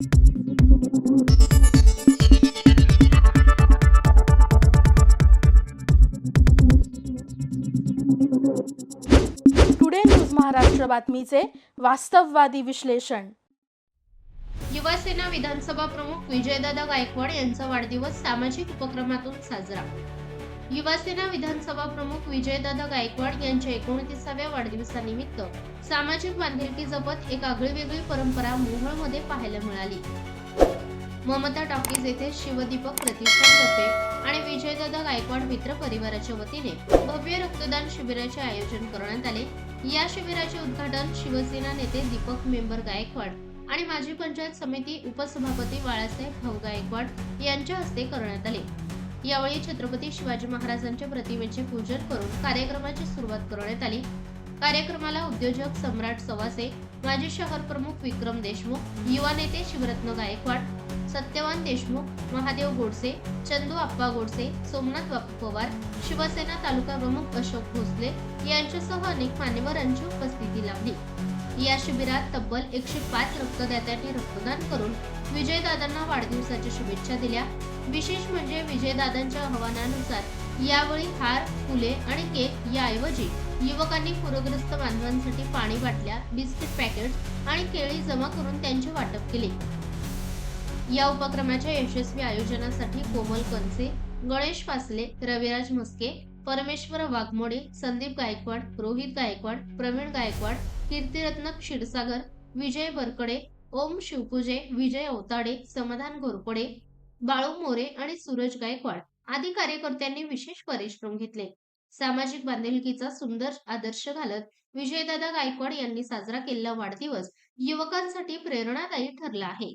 Today news Maharashtra बातमीचे वास्तववादी विश्लेषण युवासेना विधानसभा प्रमुख विजयदादा गायकवाड यांचा वाढदिवस सामाजिक उपक्रमातून साजरा. युवासेना विधानसभा प्रमुख विजयदादा गायकवाड यांच्या एकोणतीसाव्या वाढदिवसानिमित्त सामाजिक बांधिलकी जपत एक आगळीवेगळी परंपरा मोहोळमध्ये पाहायला मिळाली. ममता टॉकीज येथे शिवदीपक प्रतिष्ठानतर्फे आणि विजयदादा गायकवाड मित्र परिवाराच्या वतीने भव्य रक्तदान शिबिराचे आयोजन करण्यात आले. या शिबिराचे उद्घाटन शिवसेना नेते दीपक मेंबर गायकवाड आणि माजी पंचायत समिती उपसभापती बाळासाहेब भाऊ गायकवाड यांच्या हस्ते करण्यात आले. यावेळी छत्रपती शिवाजी महाराजांच्या प्रतिमेचे पूजन करून कार्यक्रमाची सुरुवात करण्यात आली. कार्यक्रमाला उद्योजक सम्राट सवासे माजी शहर प्रमुख विक्रम देशमुख युवा नेते शिवरत्न गायकवाड सत्यवान देशमुख महादेव गोडसे चंदू आप्पा गोडसे सोमनाथ बापू पवार शिवसेना तालुका प्रमुख अशोक भोसले यांच्यासह अनेक मान्यवरांची उपस्थिती लाभली. या शिबिरात तब्बल एकशे पाच रक्तदात्यांनी रक्तदान करून विजयदादांना वाढदिवसाच्या शुभेच्छा दिल्या. विशेष म्हणजे विजयदादांच्या आवाहनानुसार यावेळी हार फुले आणि केक याऐवजी युवकांनी पूरग्रस्त बांधवांसाठी पाणी बाटल्या बिस्किट पॅकेट आणि केळी जमा करून त्यांचे वाटप केले. या उपक्रमाच्या यशस्वी आयोजनासाठी कोमल कनसे गणेश पासले रविराज मस्के परमेश्वर वाघमोडे संदीप गायकवाड रोहित गायकवाड प्रवीण गायकवाड कीर्तिरत्न क्षीरसागर विजय बरकडे ओम शिवपूजे विजय औताडे समाधान घोरपडे बाळू मोरे आणि सूरज गायकवाड आदी कार्यकर्त्यांनी विशेष परिश्रम घेतले. सामाजिक बांधिलकीचा सुंदर आदर्श घालत विजयदादा गायकवाड यांनी साजरा केलेला वाढदिवस युवकांसाठी प्रेरणादायी ठरला आहे.